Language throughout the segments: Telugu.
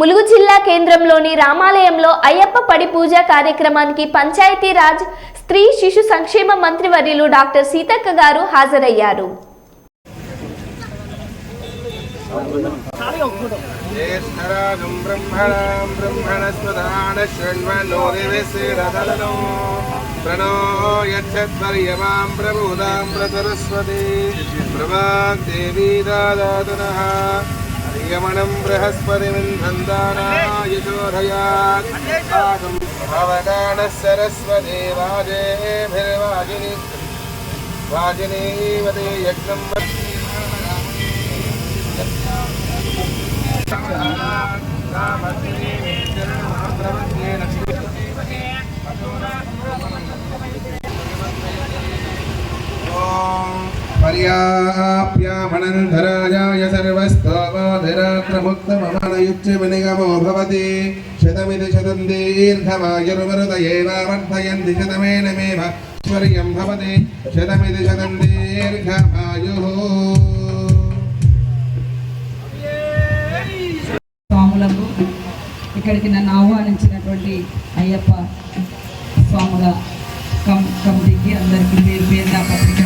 ములుగు జిల్లా కేంద్రంలోని రామాలయంలో అయ్యప్ప పడి పూజ కార్యక్రమానికి పంచాయతీరాజ్ స్త్రీ శిశు సంక్షేమ మంత్రివర్యులు డాక్టర్ సీతక్క గారు హాజరయ్యారు ज्येष्ठराजं ब्रह्मणां ब्रह्मणस्पदान शृण्वन्नोदिविशिरदनो प्रणो यच्छद्वर्यमां प्रबोधां प्रसरस्वती प्रभादेवी दादातनः यमनं बृहस्पतिमिन्धन्दानायुषोधयात् आगं भवदानः सरस्वती वाजेभिर्वाजिनी वाजिनीवते यज्ञं पर्याप्यामनन्धराजाय सर्वस्तोमोधिरात्रमुक्तममानयुच्च विनिगमो भवति शतमिति शतं दीर्घमायुर्मरुदयेनावर्धयन्ति शतमेन मे ऐश्वर्यं भवति शतमिति शतं दीर्घमायुः స్వాములకు ఇక్కడికి నన్ను ఆహ్వానించినటువంటి అయ్యప్ప స్వాముల కం కమిటీకి అందరికీ పేరు పేరున పత్రిక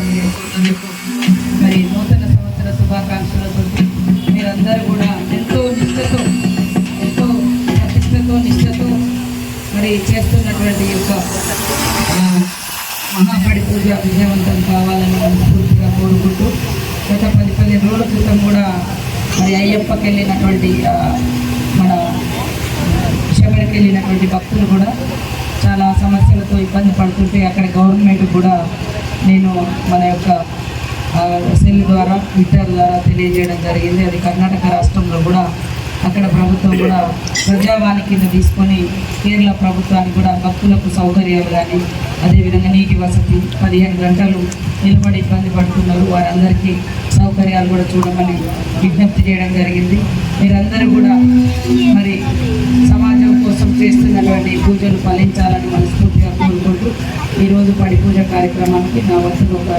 మరి చేస్తున్నటువంటి యొక్క మహాపడి పూజ విజయవంతం కావాలని మనస్ఫూర్తిగా కోరుకుంటూ గత పది పదిహేను రోజుల క్రితం కూడా మరి అయ్యప్పకి వెళ్ళినటువంటి మన శబరికి వెళ్ళినటువంటి భక్తులు కూడా చాలా సమస్యలతో ఇబ్బంది పడుతుంటే అక్కడ గవర్నమెంట్ కూడా నేను మన యొక్క సెల్ ద్వారా ట్విట్టర్ ద్వారా తెలియజేయడం జరిగింది. అది కర్ణాటక రాష్ట్రంలో కూడా అక్కడ ప్రభుత్వం కూడా ప్రజావాణి కింద తీసుకొని కేరళ ప్రభుత్వానికి కూడా భక్తులకు సౌకర్యాలు కానీ అదేవిధంగా నీటి వసతి పదిహేను గంటలు నిలబడి ఇబ్బంది పడుతున్నారు. వారందరికీ సౌకర్యాలు కూడా చూడమని విజ్ఞప్తి చేయడం జరిగింది. మీరందరూ కూడా మరి సమాజం కోసం చేస్తున్నటువంటి పూజలు ఫలించాలని మనస్ఫూర్తిగా కోరుకుంటూ ఈరోజు పడి పూజ కార్యక్రమానికి నా వద్దలో ఒక